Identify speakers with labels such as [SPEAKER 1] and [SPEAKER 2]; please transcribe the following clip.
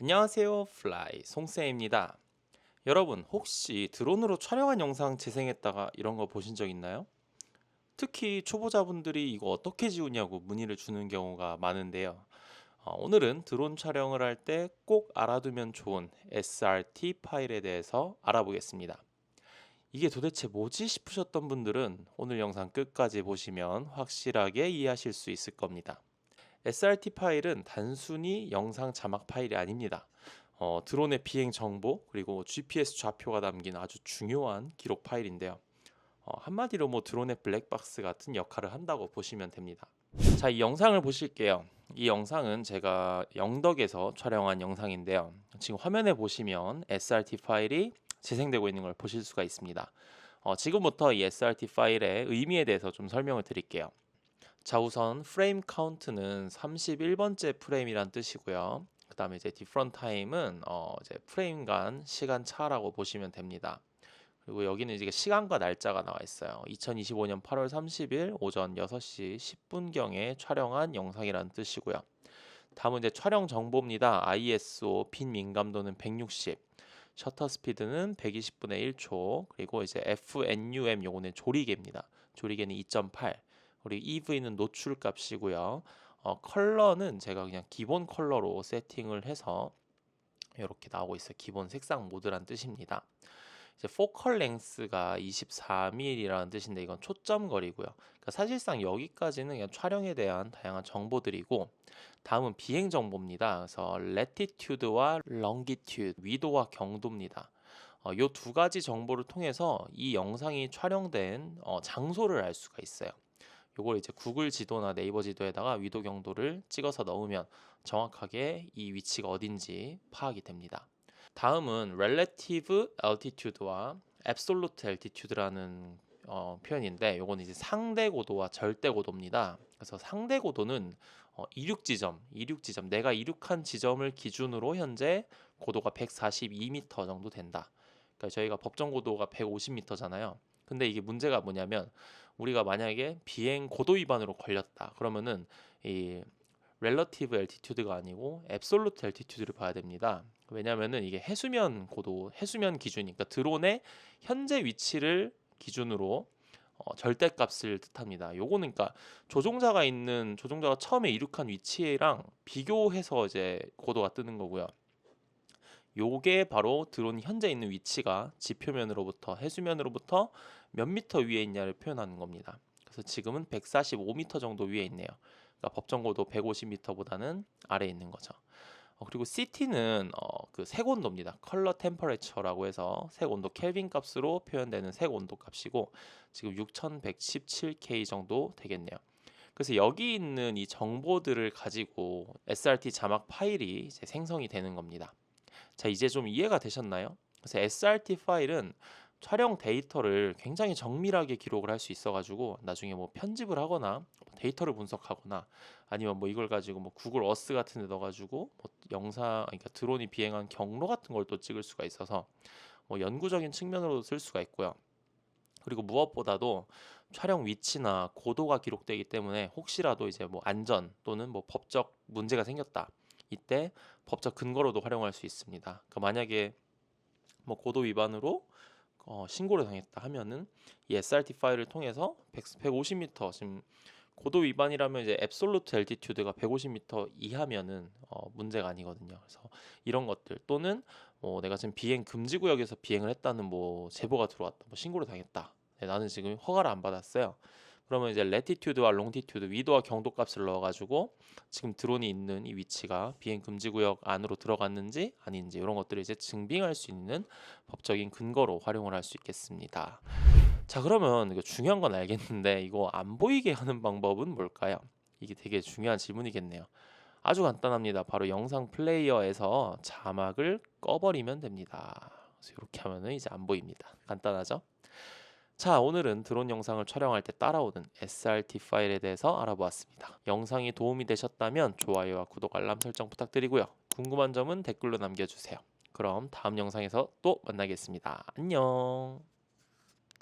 [SPEAKER 1] 안녕하세요. 플라이 송쌤입니다. 여러분, 혹시 드론으로 촬영한 영상 재생했다가 이런 거 보신 적 있나요? 특히 초보자분들이 이거 어떻게 지우냐고 문의를 주는 경우가 많은데요. 어, 오늘은 드론 촬영을 할 때 꼭 알아두면 좋은 SRT 파일에 대해서 알아보겠습니다. 이게 도대체 뭐지 싶으셨던 분들은 오늘 영상 끝까지 보시면 확실하게 이해하실 수 있을 겁니다. SRT 파일은 단순히 영상 자막 파일이 아닙니다. 어, 드론의 비행 정보 그리고 GPS 좌표가 담긴 아주 중요한 기록 파일인데요. 어, 한마디로 뭐 드론의 블랙박스 같은 역할을 한다고 보시면 됩니다. 자, 이 영상을 보실게요. 이 영상은 제가 영덕에서 촬영한 영상인데요. 지금 화면에 보시면 SRT 파일이 재생되고 있는 걸 보실 수가 있습니다. 어, 지금부터 이 SRT 파일의 의미에 대해서 좀 설명을 드릴게요. 자, 우선 프레임 카운트는 31번째 프레임이란 뜻이고요. 그다음에 이제 디프런트 타임은 어 이제 프레임 간 시간 차라고 보시면 됩니다. 그리고 여기는 이제 시간과 날짜가 나와 있어요. 2025년 8월 30일 오전 6시 10분 경에 촬영한 영상이라는 뜻이고요. 다음은 이제 촬영 정보입니다. ISO 핀 민감도는 160, 셔터 스피드는 120분의 1초, 그리고 이제 FNUM 요거는 조리개입니다. 조리개는 2.8, 그리고 EV는 노출 값이고요. 어, 컬러는 제가 그냥 기본 컬러로 세팅을 해서 이렇게 나오고 있어요. 기본 색상 모드란 뜻입니다. 이제 포컬 랭스가 24mm라는 뜻인데 이건 초점 거리고요. 그러니까 사실상 여기까지는 그냥 촬영에 대한 다양한 정보들이고 다음은 비행 정보입니다. 그래서 latitude와 longitude 위도와 경도입니다. 어, 이두 가지 정보를 통해서 이 영상이 촬영된 어, 장소를 알 수가 있어요. 요걸 이제 구글 지도나 네이버 지도에다가 위도 경도를 찍어서 넣으면 정확하게 이 위치가 어딘지 파악이 됩니다. 다음은 relative altitude와 absolute altitude라는 어, 표현인데 요거는 이제 상대 고도와 절대 고도입니다. 그래서 상대 고도는 어, 이륙 지점, 이륙 지점, 내가 이륙한 지점을 기준으로 현재 고도가 142m 정도 된다. 그러니까 저희가 법정 고도가 150m잖아요. 근데 이게 문제가 뭐냐면 우리가 만약에 비행 고도 위반으로 걸렸다. 그러면은 이 relative altitude가 아니고 absolute altitude를 봐야 됩니다. 왜냐면은 이게 해수면 고도, 해수면 기준이니까 드론의 현재 위치를 기준으로 어, 절대값을 뜻합니다. 요거는 그러니까 조종자가 있는 조종자가 처음에 이륙한 위치랑 비교해서 이제 고도가 뜨는 거고요. 요게 바로 드론 현재 있는 위치가 지표면으로부터 해수면으로부터 몇 미터 위에 있냐를 표현하는 겁니다. 그래서 지금은 145m 정도 위에 있네요. 그러니까 법정 고도 150m보다는 아래에 있는 거죠. 어, 그리고 CT는 어, 그 색온도입니다. 컬러 템퍼레처라고 해서 색온도 켈빈 값으로 표현되는 색온도 값이고 지금 6117K 정도 되겠네요. 그래서 여기 있는 이 정보들을 가지고 SRT 자막 파일이 생성이 되는 겁니다. 자, 이제 좀 이해가 되셨나요? 그래서 SRT 파일은 촬영 데이터를 굉장히 정밀하게 기록을 할 수 있어가지고 나중에 뭐 편집을 하거나 뭐 데이터를 분석하거나 아니면 뭐 이걸 가지고 뭐 구글 어스 같은 데 넣어가지고 뭐 영상 그러니까 드론이 비행한 경로 같은 걸 또 찍을 수가 있어서 뭐 연구적인 측면으로 쓸 수가 있고요. 그리고 무엇보다도 촬영 위치나 고도가 기록되기 때문에 혹시라도 이제 뭐 안전 또는 뭐 법적 문제가 생겼다. 이때 법적 근거로도 활용할 수 있습니다. 그러니까 만약에 뭐 고도 위반으로 어, 신고를 당했다 하면은 이 SRT 파일을 통해서 100, 150m 지금 고도 위반이라면 이제 앱솔루트 엘티튜드가 150m 이하면은 어, 문제가 아니거든요. 그래서 이런 것들 또는 뭐 내가 지금 비행 금지 구역에서 비행을 했다는 뭐 제보가 들어왔다, 뭐 신고를 당했다. 네, 나는 지금 허가를 안 받았어요. 그러면 이제 레티튜드와 롱티튜드 위도와 경도 값을 넣어가지고 지금 드론이 있는 이 위치가 비행 금지 구역 안으로 들어갔는지 아닌지 이런 것들을 이제 증빙할 수 있는 법적인 근거로 활용을 할 수 있겠습니다. 자 그러면 이거 중요한 건 알겠는데 이거 안 보이게 하는 방법은 뭘까요? 이게 되게 중요한 질문이겠네요. 아주 간단합니다. 바로 영상 플레이어에서 자막을 꺼버리면 됩니다. 그래서 이렇게 하면은 이제 안 보입니다. 간단하죠? 자, 오늘은 드론 영상을 촬영할 때 따라오는 SRT 파일에 대해서 알아보았습니다. 영상이 도움이 되셨다면 좋아요와 구독 알람 설정 부탁드리고요. 궁금한 점은 댓글로 남겨주세요. 그럼 다음 영상에서 또 만나겠습니다. 안녕.